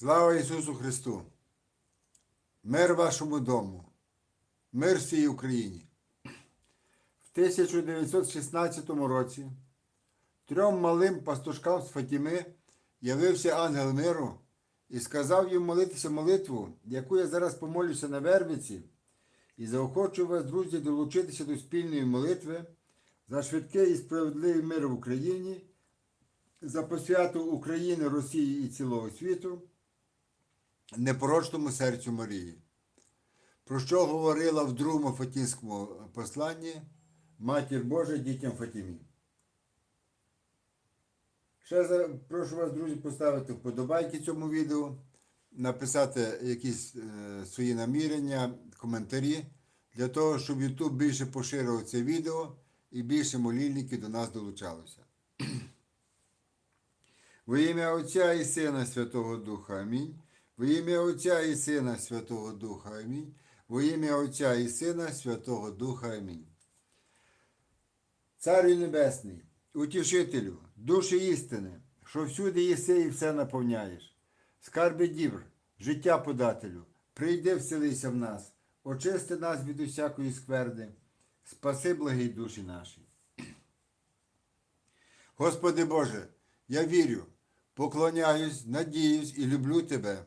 Слава Ісусу Христу! Мир вашому дому, мир всій Україні. В 1916 році трьом малим пастушкам з Фатіми явився ангел миру і сказав їм молитися молитву, яку я зараз помолюся на Вервиці, і заохочую вас, друзі, долучитися до спільної молитви за швидкий і справедливий мир в Україні, за посвяту України, Росії і цілого світу непорочному серцю Марії, про що говорила в другому Фатінському посланні Матір Божа дітям Фатімі. Ще прошу вас, друзі, поставити вподобайки цьому відео, написати якісь е, свої намірення, коментарі, для того, щоб YouTube більше поширював це відео і більше молільників до нас долучалося. Во ім'я Отця і Сина Святого Духа. Амінь. Во ім'я Отця і Сина Святого Духа. Амінь. Во ім'я Отця і Сина Святого Духа. Амінь. Царю Небесний, утішителю, душі істини, що всюди єси і все наповняєш. Скарби дібр, життя подателю, прийди вселися в нас, очисти нас від усякої скверди, спаси благі душі наші. Господи Боже, я вірю, поклоняюсь, надіюсь і люблю Тебе.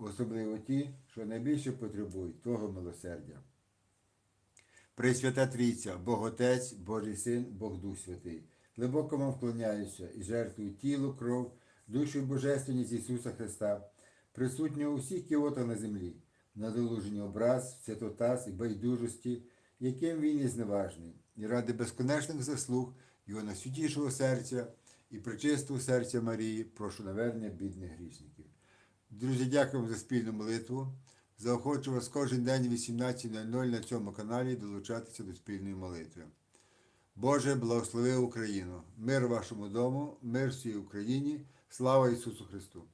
особливо ті, що найбільше потребують Твого милосердя. Пресвята Трійця, Бог Отець, Божий Син, Бог Дух Святий. Глибоко вам вклоняюся і жертвую тіло, кров, душу і божественність Ісуса Христа, присутнього у всіх кіотах на землі, надолужені образ, святотас і байдужості, яким він є зневажний, і ради безконечних заслуг Його найсвятішого серця і причистого серця Марії, прошу навернення бідних грішників. Друзі, дякуємо за спільну молитву. Заохочу вас кожен день о 18.00 на цьому каналі долучатися до спільної молитви. Боже, благослови Україну! Мир вашому дому, мир всій Україні, слава Ісусу Христу!